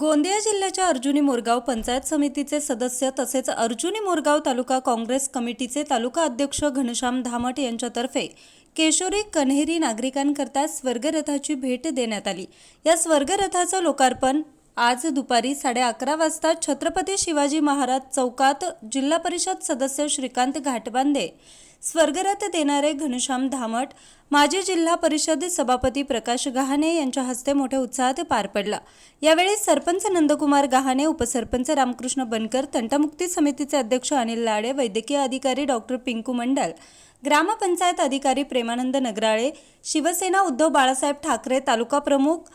गोंदिया जिल्ह्याच्या अर्जुनी मोरगाव पंचायत समितीचे सदस्य तसेच अर्जुनी मोरगाव तालुका काँग्रेस कमिटीचे तालुका अध्यक्ष घनश्याम धामट यांच्यातर्फे केशोरी कन्हेरी नागरिकांकरता स्वर्गरथाची भेट देण्यात आली. या स्वर्गरथाचं लोकार्पण आज दुपारी साडे अकरा वाजता छत्रपती शिवाजी महाराज चौकात जिल्हा परिषद सदस्य श्रीकांत घाटबांधे स्वर्गरथ देणारे घनश्याम धामट माजी जिल्हा परिषद सभापती प्रकाश गहाणे यांच्या हस्ते मोठ्या उत्साहात पार पडला. यावेळी सरपंच नंदकुमार गहाणे उपसरपंच रामकृष्ण बनकर तंटामुक्ती समितीचे अध्यक्ष अनिल लाडे वैद्यकीय अधिकारी डॉक्टर पिंकू मंडल ग्रामपंचायत अधिकारी प्रेमानंद नगराळे शिवसेना उद्धव बाळासाहेब ठाकरे तालुका प्रमुख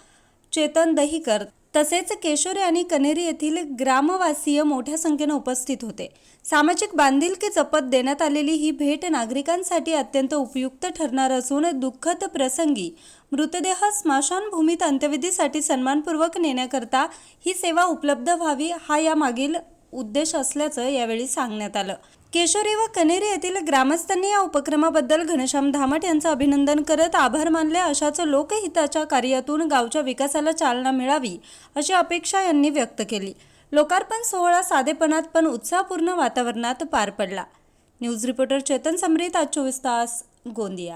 चेतन दहीकर तसेच केशोरी आणि कनेरी येथील ग्रामवासीय मोठ्या संख्येनं उपस्थित होते. सामाजिक बांधिलकी जपत देण्यात आलेली ही भेट नागरिकांसाठी अत्यंत उपयुक्त ठरणार असून दुःखद प्रसंगी मृतदेह स्मशानभूमीत अंत्यविधीसाठी सन्मानपूर्वक नेण्याकरता ही सेवा उपलब्ध व्हावी हा यामागील उद्देश असल्याचं यावेळी सांगण्यात आलं. केशोरी व कनेरी येथील ग्रामस्थांनी या उपक्रमाबद्दल घनश्याम धामट यांचं अभिनंदन करत आभार मानले अशाच लोकहिताच्या कार्यातून गावच्या विकासाला चालना मिळावी अशी अपेक्षा यांनी व्यक्त केली. लोकार्पण सोहळा साधेपणात पण उत्साहपूर्ण वातावरणात पार पडला. न्यूज रिपोर्टर चेतन समरीत आज चोवीस तास गोंदिया.